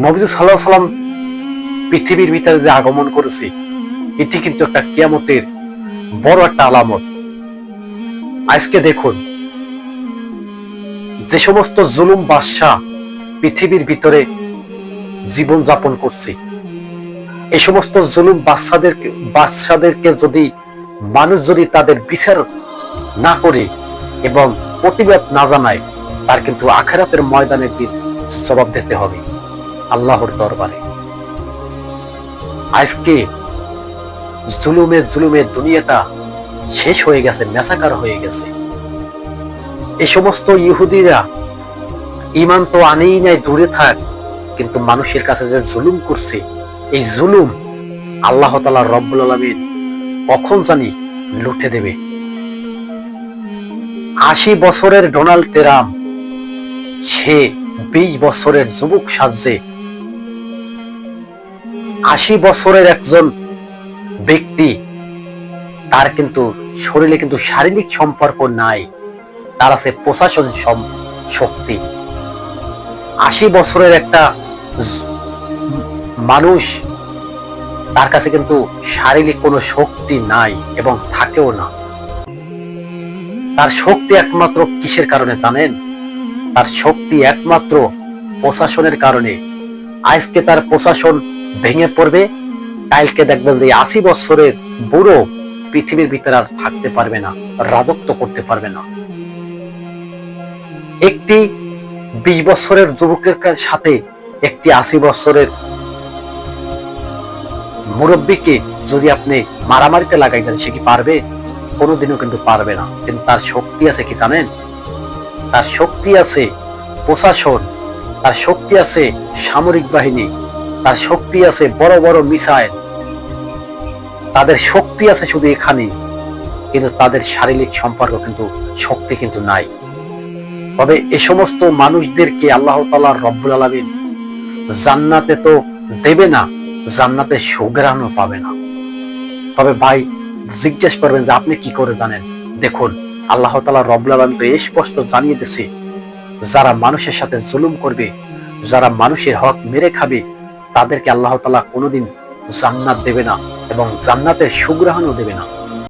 নবীজ সাল্লাহ সাল্লাম পৃথিবীর ভিতরে যে আগমন করেছে, এটি কিন্তু একটা কিয়ামতের বড় একটা আলামত। আজকে দেখুন, যে সমস্ত জুলুম বাদশাহ পৃথিবীর ভিতরে জীবন যাপন করছে, এই সমস্ত জুলুম বাচ্চাদেরকে বাচ্চাদেরকে যদি মানুষ যদি তাদের বিচার না করে এবং প্রতিবাদ না জানায়, তার কিন্তু আখেরাতের ময়দানের দিন জবাব দিতে হবে। আল্লাহর দরবারে। আজকে জুলুমে জুলুমে দুনিয়াটা শেষ হয়ে গেছে, মেসাকার হয়ে গেছে। এই সমস্ত ইহুদিরা ইমান তো আনেই নাই, দূরে থাক। কিন্তু মানুষের কাছে যে জুলুম করছে, এই জুলুম আল্লাহ তালা রব্বুল আলমিন কখন জানি লুটে দেবে। আশি বছরের ডোনাল্ড ট্রাম্প, সে বিশ বছরের যুবক সাজছে আশি বছরের একজন ব্যক্তি, তার কিন্তু শরীরে কিন্তু শারীরিক সম্পর্ক নাই, তার আছে প্রশাসন শক্তি। আশি বছরের একটা মানুষ, তার কাছে কিন্তু শারীরিক কোনো শক্তি নাই এবং থাকেও না। তার শক্তি একমাত্র কিসের কারণে জানেন? তার শক্তি একমাত্র প্রশাসনের কারণে। আজকে তার প্রশাসন ভেঙে পড়বে, কালকে দেখবেন যে আশি বছরের বুড়ো পৃথিবীর ভিতরে আর থাকতে পারবে না, রাজত্ব করতে পারবে না। একটি বিশ বছরের যুবকের সাথে একটি আশি বছরের মুরব্বীকে যদি আপনি মারামারিতে লাগাই দেন, সে কি পারবে? কোনোদিনও কিন্তু পারবে না। কিন্তু তার শক্তি আছে কি জানেন? তার শক্তি আছে প্রশাসন, তার শক্তি আছে সামরিক বাহিনী তার শক্তি আছে বড় বড় মিসাইল। তাদের শক্তি আছে শুধু এখানে, কিন্তু তাদের শারীরিক সম্পর্ক কিন্তু, শক্তি কিন্তু নাই। তবে এ সমস্ত মানুষদেরকে আল্লাহ তালা রব্বুল আলমিন জান্নাতে তো দেবে না, জান্নাতে সুগ্রাহনও পাবে না। তবে ভাই, জিজ্ঞেস করবেন যে আপনি কি করে জানেন? দেখুন, আল্লাহ তালা রব্বুল আলমিন তো স্পষ্ট জানিয়ে দিছে যারা মানুষের সাথে জুলুম করবে, যারা মানুষের হক মেরে খাবে তাদেরকে আল্লাহ তালা কোনোদিন জান্নাত দেবে না এবং জান্নাতের সুগ্রহণও দেবে না।